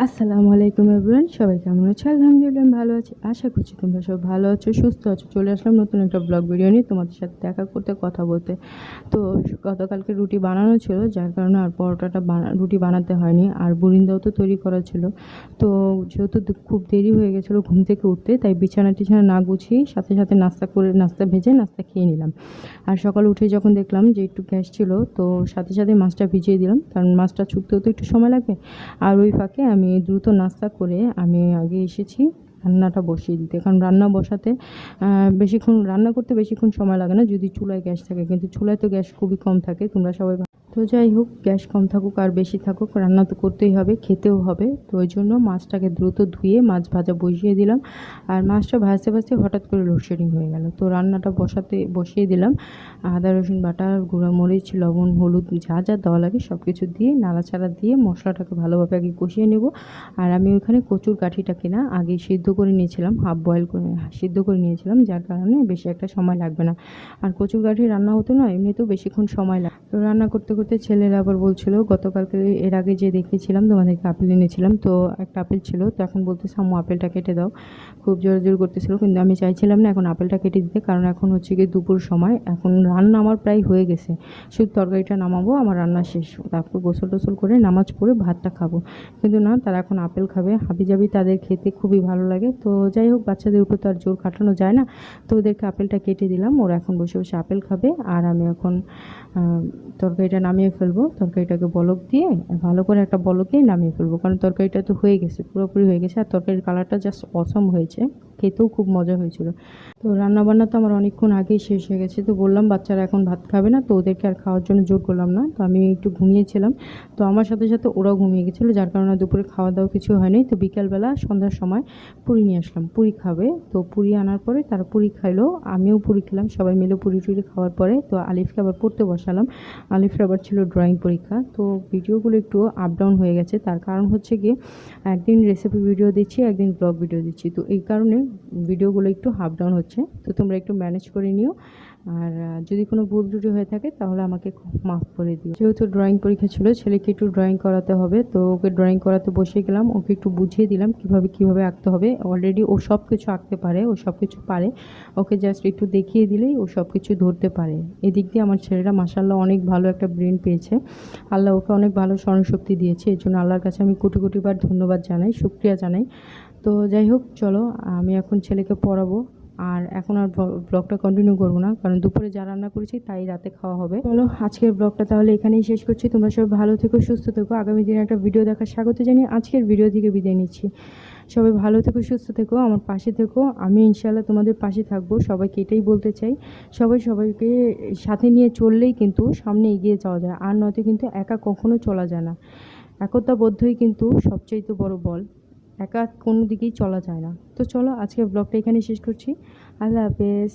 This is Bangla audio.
আসসালামু আলাইকুম এভরিওয়ান, সবাই কেমন আছো? আলহামদুলিল্লাহ ভালো আছি। আশা করছি তোমরা সব ভালো আছো, সুস্থ আছো। চলে আসলাম নতুন একটা ব্লগ ভিডিও নিয়ে তোমাদের সাথে দেখা করতে, কথা বলতে। তো গতকালকে রুটি বানানো ছিল, যার কারণে আর পরোটাটা রুটি বানাতে হয়নি, আর বুরিন্দাও তো তৈরি করা ছিল। তো যেহেতু খুব দেরি হয়ে গেছিল ঘুম থেকে উঠতে, তাই বিছানা টিছানা না গুছিয়ে সাথে সাথে নাস্তা করে, নাস্তা ভেজে নাস্তা খেয়ে নিলাম। আর সকালে উঠে যখন দেখলাম যে একটু গ্যাস ছিল, তো সাথে সাথে মাছটা ভিজিয়ে দিলাম, কারণ মাছটা ছুটতেও তো একটু সময় লাগবে। আর ওই ফাঁকে আমি দ্রুত নাস্তা করে আমি আগে এসেছি, রান্নাটা বসিয়ে দিতে। কারণ রান্না বসাতে বেশিক্ষণ, রান্না করতে বেশিক্ষণ সময় লাগে না। যদি চুলায় গ্যাস থাকে, কিন্তু চুলায় তো গ্যাস খুবই কম থাকে। তোমরা সবাই তো যাই হোক, গ্যাস কম থাকুক আর বেশি থাকুক, রান্না তো করতেই হবে, খেতেও হবে। তো ওই জন্য মাছটাকে দ্রুত ধুয়ে মাছ ভাজা বসিয়ে দিলাম। আর মাছটা ভাজতে ভাজতে হঠাৎ করে লোডশেডিং হয়ে গেল। তো রান্নাটা বসাতে, বসিয়ে দিলাম। আদা, রসুন বাটা, গুঁড়া মরিচ, লবণ, হলুদ, যা যা দেওয়া লাগে সব কিছু দিয়ে নাড়াচাড়া দিয়ে মশলাটাকে ভালোভাবে আগে কষিয়ে নেব। আর আমি ওখানে কচুর কাঠিটাকে না আগে সিদ্ধ করে নিয়েছিলাম, হাফ বয়েল করে, সিদ্ধ করে নিয়েছিলাম, যার কারণে বেশি একটা সময় লাগবে না। আর কচুর কাঠি রান্না হতো না এমনিতেও বেশিক্ষণ সময় লাগে। তো রান্না করতে করতে ছেলেরা আবার বলছিল, গতকালকে এর আগে যে দেখিয়েছিলাম, তোমাদেরকে আপেল এনেছিলাম, তো একটা আপেল ছিল। তো এখন বলতেছে, আম্মু, আপেলটা কেটে দাও। খুব জোর জোর করতেছিল, কিন্তু আমি চাইছিলাম না এখন আপেলটা কেটে দিতে, কারণ এখন হচ্ছে গিয়ে দুপুর সময়, এখন রান্না আমার প্রায় হয়ে গেছে। শুধু তরকারিটা নামাবো, আমার রান্না শেষ। তারপর গোসল টোসল করে নামাজ পড়ে ভাতটা খাব। কিন্তু না, তারা এখন আপেল খাবে। হাবি জাবি তাদের খেতে খুবই ভালো লাগে। তো যাই হোক, বাচ্চাদের উপর তো আর জোর খাটানো যায় না। তো ওদেরকে আপেলটা কেটে দিলাম। ওরা এখন বসে বসে আপেল খাবে। আর আমি এখন তরকারিটা নামিয়ে ফেলব। তরকারিটাকে বলক দিয়ে ভালো করে একটা বলক দিয়ে নামিয়ে ফেলব। কারণ তরকারিটা তো হয়ে গেছে, পুরোপুরি হয়ে গেছে। আর তরকারির কালারটা জাস্ট অসম হয়েছে। খেতেও খুব মজা হয়েছিল। তো রান্নাবান্না তো আমার অনেকক্ষণ আগেই শেষ হয়ে গেছে। তো বললাম, বাচ্চারা এখন ভাত খাবে না, তো ওদেরকে আর খাওয়ার জন্য জোর করলাম না। তো আমি একটু ঘুমিয়েছিলাম। তো আমার সাথে সাথে ওরাও ঘুমিয়ে গেছিল, যার কারণে দুপুরে খাওয়া দাওয়া কিছু হয়নি। তো বিকালবেলা সন্ধ্যার সময় পুরি নিয়ে আসলাম। পুরি খাবে। তো পুরি আনার পরে তারা পুরি খাইলো, আমিও পুরি খেলাম। সবাই মিলে পুরি টুরি খাওয়ার পরে তো আলিফকে আবার পড়তে বসালাম। আলিফের আবার ছিল ড্রয়িং পরীক্ষা। তো ভিডিওগুলো একটু আপ ডাউন হয়ে গেছে। তার কারণ হচ্ছে গিয়ে একদিন রেসিপি ভিডিও দিচ্ছি, একদিন ব্লগ ভিডিও দিচ্ছি। তো এই কারণে ভিডিওগুলো একটু আপ ডাউন হচ্ছে। তো তোমরা একটু ম্যানেজ করে নিও। আর যদি কোনো ভুল ত্রুটি হয়ে থাকে তাহলে আমাকে মাফ করে দিও। যেহেতু ড্রয়িং পরীক্ষা ছিল, ছেলেকে একটু ড্রয়িং করাতে হবে, তো ওকে ড্রয়িং করাতে বসে গেলাম, ওকে একটু বুঝিয়ে দিলাম কীভাবে কীভাবে আঁকতে হবে। অলরেডি ও সব কিছু আঁকতে পারে, ও সব কিছু পারে। ওকে জাস্ট একটু দেখিয়ে দিলেই ও সব কিছু ধরতে পারে। এদিক দিয়ে আমার ছেলেরা মাসাল্লাহ অনেক ভালো একটা ব্রেন পেয়েছে। আল্লাহ ওকে অনেক ভালো স্মরণশক্তি দিয়েছে, এর জন্য আল্লাহর কাছে আমি কোটি, কোটিবার ধন্যবাদ জানাই, শুক্রিয়া জানাই। তো যাই হোক, চলো, আমি এখন ছেলেকে পড়াবো। আর এখন আর ব্লগটা কন্টিনিউ করব না, কারণ দুপুরে যা রান্না করেছি তাই রাতে খাওয়া হবে। চলো, আজকের ব্লগটা তাহলে এখানেই শেষ করছি। তোমরা সবাই ভালো থেকো, সুস্থ থেকো। আগামী দিনে একটা ভিডিও দেখার স্বাগত জানিয়ে আজকের ভিডিও থেকে বিদায় নিচ্ছি। সবাই ভালো থেকো, সুস্থ থেকো, আমার পাশে থেকো। আমি ইনশাল্লাহ তোমাদের পাশে থাকব। সবাইকে এটাই বলতে চাই, সবাই সবাইকে সাথে নিয়ে চললেই কিন্তু সামনে এগিয়ে যাওয়া যায়, আর নয়তো কিন্তু একা কখনো চলা যায় না। একতাবদ্ধই কিন্তু সবচাইতে বড় বল। একা কোনো দিকেই চলা যায় না। তো চলো আজকে ব্লগটা এখানে শেষ করছি। আল্লাহ হাফেজ।